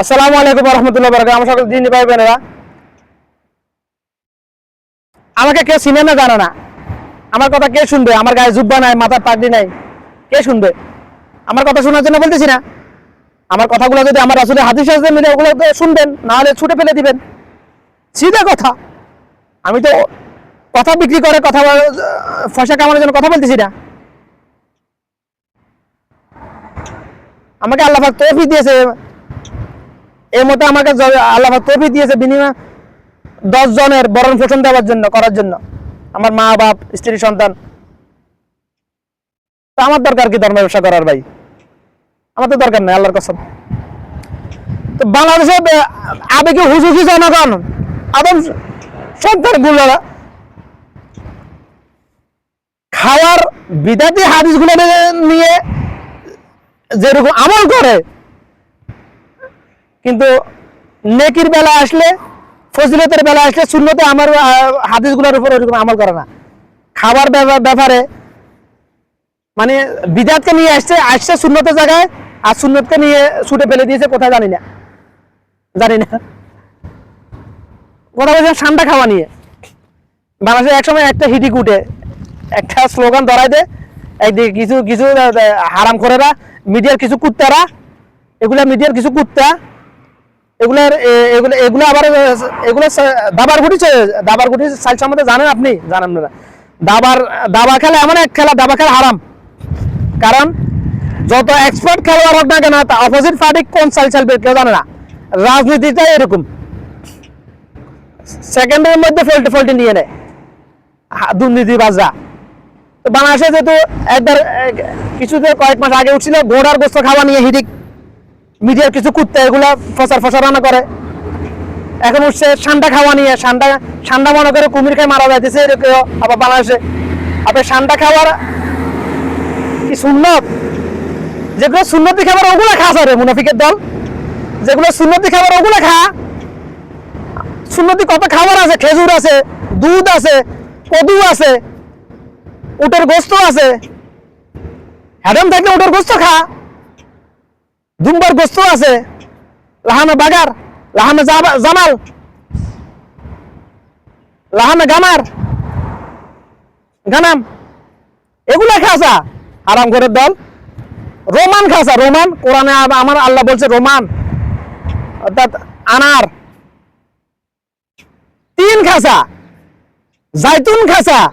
আসসালামু আলাইকুম রহমতুল্লাহ বরকাত আমার সকল দিন ভাই বোনেরা। আমাকে কেউ চিনে না, জানে না। আমার কথা কে শুনবে? আমার গায়ে জুব্বা নাই, মাথার পাগড়ি নাই। কে শুনবে? আমার কথা শোনার জন্য বলতেছি না। আমার কথাগুলো যদি আমার আসলে হাদিস আসতে মিলে ওগুলো তো শুনবেন, নাহলে ছুটে ফেলে দিবেন। সিধা কথা। আমি তো কথা বিক্রি করে, কথা পয়সা কামানোর জন্য কথা বলতেছি না। আমাকে আল্লাহ তৌফিক দিয়েছে। এর মধ্যে আমাকে আল্লাহ তৌফিক দিয়েছে বিনিময় দশ জনের বরণ পোষণ দেওয়ার জন্য, করার জন্য। আমার মা, বাপ, স্ত্রী, সন্তান। তো আমার দরকার কি ধর্ম ব্যবসা করার ভাই? আমার তো দরকার নেই, আল্লাহর কসম। তো বাংলাদেশে আবেগে হুজুকি জনগণ? আদম সন্তান গুলোরা খাওয়ার বিদাতি হাদিসগুলো নিয়ে যেরকম আমল করে কিন্তু নেকির বেলা আসলে, ফজিলতের বেলা আসলে শূন্যতে আমার হাদিসগুলোর উপর ওরকম আমল করে না। খাবার ব্যাপা- ব্যাপারে মানে বিদাতকে নিয়ে আসছে আসছে শূন্যতের জায়গায়, আর শূন্যতকে নিয়ে ছুটে ফেলে দিয়েছে, কোথায় জানি না। জানি না। কথা বলছিলাম ঠান্ডা খাওয়া নিয়ে। বাংলাদেশে একসময় একটা হিডিক উঠে একটা স্লোগান ধরাই দে একদিকে কিছু কিছু হারাম করেরা, মিডিয়ার কিছু কুত্তারা, এগুলা মিডিয়ার কিছু কুত্তা এগুলার এগুলো এগুলো আবার এগুলো দাবার গুটি দাবার গুটি সাইল সম্বন্ধে জানেন আপনি? জানেন না দাবার, দাবা খেলা এমন এক খেলা, দাবা খেলা হারাম। কারণ, যত এক্সপার্ট খেলোয়াড় হোক না কেন, তা অপোজিট পার্টি কোন সাইল চালবে কেউ জানে না। রাজনীতিটা এরকম। সেকেন্ডের মধ্যে ফল্টি ফল্টি নিয়ে নেয়। দুর্নীতিবাজরা। বাংলাদেশে যেহেতু একবার এক- কিছুতে কয়েক মাস আগে উঠছিল ঘোড়ার গোস্ত খাওয়া নিয়ে হিডিক মিডিয়ার কিছু কুত্তা এগুলা ফসার রান্না করে। এখন উঠছে ঠান্ডা খাওয়া নিয়ে, সান্ডা ঠান্ডা মনে করে কুমির খাই মারা যাইতেছে আবার বাংলাদেশে। আবার ঠান্ডা খাওয়ার কি সুন্নত? যেগুলো সুন্নতি খাবার ওগুলো খা রে মুনাফিকের দল। যেগুলো সুন্নতি খাবার ওগুলো খা। সুন্নতি কত খাবার আছে? খেজুর আছে, দুধ আছে, কদু আছে, উটের গোস্ত আছে। হ্যাডম থাকলে উটের গোস্ত খা। দুম্বার গোস্ত আছে। লাহামে বাগার জাবা- জামাল লাহামে গামার, গানাম। এগুলা খাসা আরাম করে দল। রোমান খাসা রোমান। কোরআনে আমার আল্লাহ বলছে রোমান। অর্থাৎ আনার। তিন খাসা জাইতুন খাসা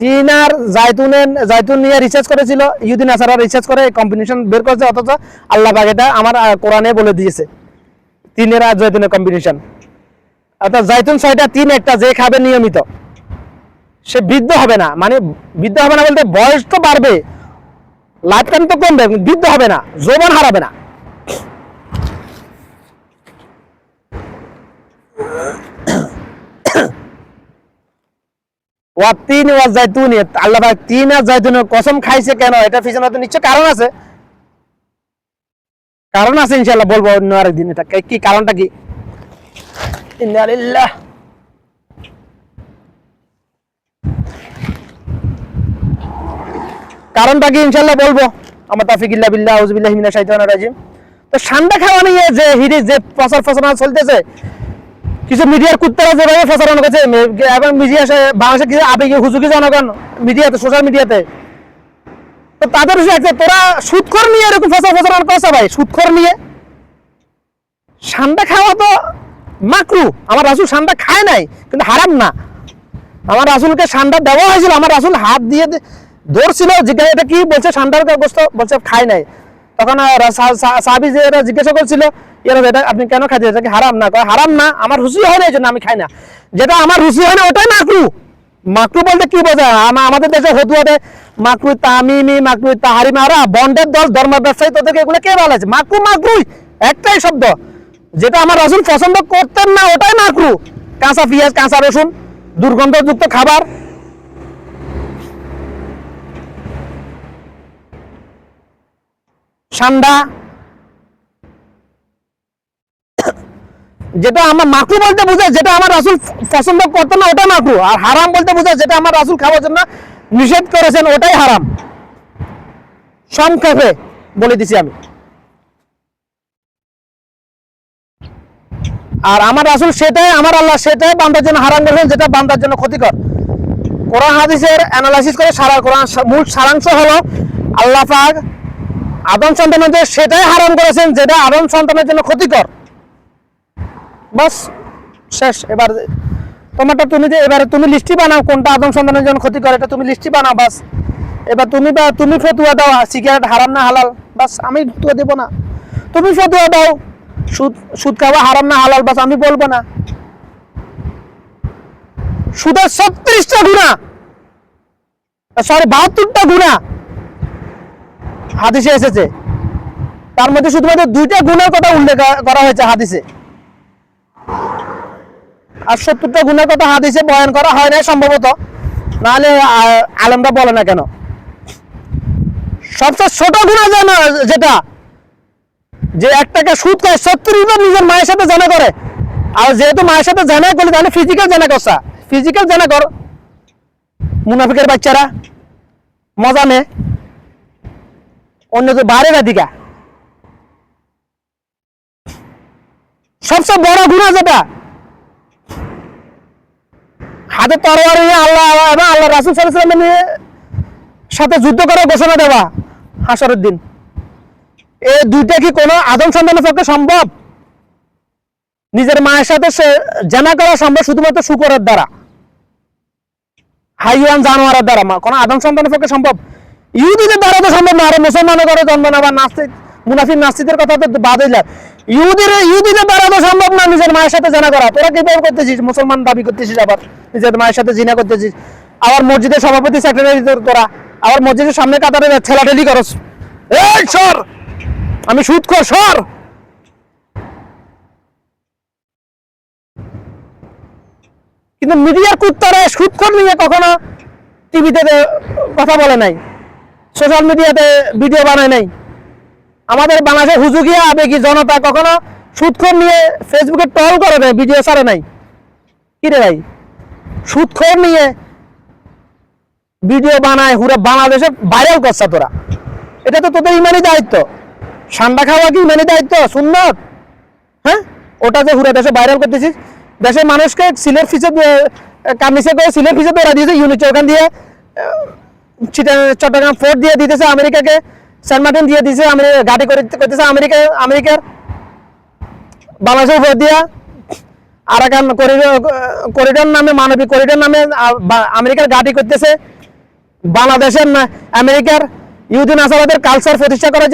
তিন আর জাইতুনের, জাইতুন নিয়ে রিসার্চ করেছিল ইউদিন আসারা রিসার্চ করে কম্বিনেশন বের করেছে, অথচ আল্লাহ পাক এটা আমার কোরআনে বলে দিয়েছে। তিনের আর জাইতুনের কম্বিনেশন অর্থাৎ জাইতুন ছয়টা তিন একটা, যে খাবে নিয়মিত। সে বৃদ্ধ হবে না মানে বৃদ্ধ হবে না বলতে বয়স তো বাড়বে লাইফ টাইম তো কমবে বৃদ্ধ হবে না, যৌবন হারাবে না। ওয়া ওয়া আল্লাহ পাক তিন আর কসম খাইছে কেন? এটা তো নিশ্চয় কারণ আছে। কারণ আছে ইনশাআল্লাহ, বলব অন্য আরেকদিন এটা। কি- কারণটা কি? ইন্না লিল্লাহ। কারণটা কি ইনশাআল্লাহ বলব? আমার তাফিকিল্লাহ বিল্লাহ শাইতানির রাজিম। তো ঠান্ডা খাওয়া নিয়ে যে হিরিজ যে প্রচার প্রচারণা চলতেছে কিছু মিডিয়ার কুত্তারা যেভাবে প্রচারণা করছে এবং মিডিয়া বাংলাদেশে কিছু আবেগে হুজুকি জনগণ মিডিয়াতে সোশ্যাল মিডিয়াতে। তো তাদের একটা তোরা সুৎখর নিয়ে এরকম প্রচার প্রচারণা করছে ভাই, সুৎখর নিয়ে। ঠান্ডা খাওয়া তো মাকরু, আমার রাসুল ঠান্ডা খায় নাই, কিন্তু হারাম না। আমার রাসুলকে ঠান্ডা দেওয়া হয়েছিল, আমার রাসুল হাত দিয়ে ধরছিল, জিজ্ঞাসা এটা কি বলছে? ঠান্ডার গোস্ত বলছে খায় নাই। তখন সাহাবী যে এরা জিজ্ঞাসা করছিল এটা আপনি কেন এটা হারাম না? হারাম না, আমার রুচি হয় না এই জন্য আমি খাই না। যেটা আমার রুচি হয় না, ওটাই বলতে কি বোঝায়? আমাদের দেশে হতুয়াতে তামিমি বন্ডের দল ধর্ম ব্যবসায়ী, তোদেরকে এগুলো কে একটাই শব্দ। যেটা আমার রসুন পছন্দ করতেন না, ওটাই মাকরু। কাঁচা পেঁয়াজ, কাঁচা রসুন, দুর্গন্ধযুক্ত খাবার। ঠান্ডা যেটা আমার মাকরু বলতে বোঝায়, যেটা আমার রাসুল পছন্দ করতো না, ওটা মাকরু। আর হারাম বলতে বোঝায়, যেটা আমার রাসুল খাওয়ার জন্য নিষেধ করেছেন, ওটাই হারাম। সংক্ষেপে বলে দিছি আমি। আর আমার রাসুল সেটাই, আমার আল্লাহ সেটাই বান্দার জন্য হারাম করেছেন, যেটা বান্দার জন্য ক্ষতিকর। কোরআন, হাদিসের অ্যানালাইসিস করে সারা কোরআন, মূল সারাংশ হলো, আল্লাহ পাক আদম সন্তানের সেটাই হারাম করেছেন, যেটা আদম সন্তানের জন্য ক্ষতিকর। বাস, শেষ। এবার তোমারটা তুমি যে এবারে তুমি লিস্টি বানাও কোনটা আদম সন্তানের জন্য ক্ষতি করে এটা তুমি লিস্টি বানাও, বাস। এবার তুমি বা তুমি ফতুয়া দাও সিগারেট হারাম না হালাল, বাস। আমি ফতুয়া দেবো না। তুমি ফতুয়া দাও, সুদ সুদ খাওয়া হারাম না হালাল, বাস। আমি বলব না। সুদের ছত্রিশটা গুণা। সরি, বাহাত্তরটা গুণা। হাদিসে এসেছে। তার মধ্যে শুধুমাত্র দুইটা গুণের কথা উল্লেখ করা হয়েছে হাদিসে। আর সত্তরটা গুণের কথা হাদিসে বয়ান করা হয় না সম্ভবত। নাহলে আলেমরা বলে না কেন? সবচেয়ে ছোট গুণা যেন, যেটা, যে একটাকে সুদ খায়, সত্তর বার নিজের মায়ের সাথে জানা করে। আর যেহেতু মায়ের সাথে জানা করলে, তাহলে ফিজিক্যাল জানা করছা। ফিজিক্যাল জানা কর। মুনাফিকের বাচ্চারা, মজা নে। অন্য তো বাইরে দিকা সবচেয়ে বড় গুণা যেটা হাতে তরোয়ার নিয়ে আল্লাহ আল্লাহ রাসুল সাল্লামের নিয়ে সাথে যুদ্ধ করার ঘোষণা দেওয়া হাসরের দিন এই দুইটা কি কোনো আদম সন্তানের পক্ষে সম্ভব? নিজের মায়ের সাথে সে জানা করা সম্ভব শুধুমাত্র শুকরের দ্বারা? হাইওয়ান জানোয়ারের দ্বারা? কোনো আদম সন্তানের পক্ষে সম্ভব? ইহুদিদের দ্বারা তো সম্ভব না, আরে মুসলমানের ঘরে জন্ম না বা নাস্তিক মুনাফিক নাস্তিকদের কথা তো বাদই যায় ইহুদির, ইহুদিদের দ্বারা তো সম্ভব না নিজের মায়ের সাথে জানা করা। তোরা কীভাবে করতেছিস? মুসলমান দাবি করতেছিস আবার। নিজের মায়ের সাথে জিনা করতেছিস। আবার মসজিদের সভাপতি সেক্রেটারি তোরা আবার মসজিদের সামনে কাতারে ছেলাটেলি করস। এই, সর! আমি সুদ কর সর! কিন্তু মিডিয়ার কুত্তারা সুদখোর নিয়ে কখনো টিভিতে কথা বলে নাই। সোশ্যাল মিডিয়াতে ভিডিও বানায় নাই। আমাদের বাংলাদেশের হুজুগিয়া আবেগী জনতা কখনো সুদখোর নিয়ে ফেসবুকে টল করে দেয় ভিডিও ছাড়ে নাই? কি রে ভাই? সুদখোর নিয়ে ভিডিও বানায়, হুরে বাংলাদেশে ভাইরাল করছে তোরা। এটা তো তোদের ইমানি দায়িত্ব। ঠান্ডা খাওয়া কি ইমানি দায়িত্ব? সুন্নত? হ্যাঁ? ওটা যে হুরে দেশে ভাইরাল করতেছিস দেশের মানুষকে সিলের ফিসে কামিসে করে সিলের ফিসে ধরা দিয়েছে ইউনিট ওখান দিয়ে চট্টগ্রাম ফোর্ট দিয়ে দিতেছে আমেরিকাকে। সেন্ট মার্টিন দিয়ে দিছে আমেরিকা গাড়ি করতেছে আমেরিকা আমেরিকার। বাংলাদেশের উপর দিয়া আরাকান করিডোর, করিডর নামে মানবিক করিডোর নামে আমেরিকার গাড়ি করতেছে। বাংলাদেশের আমেরিকার ইউদিন আসাবাদের কালচার প্রতিষ্ঠা করার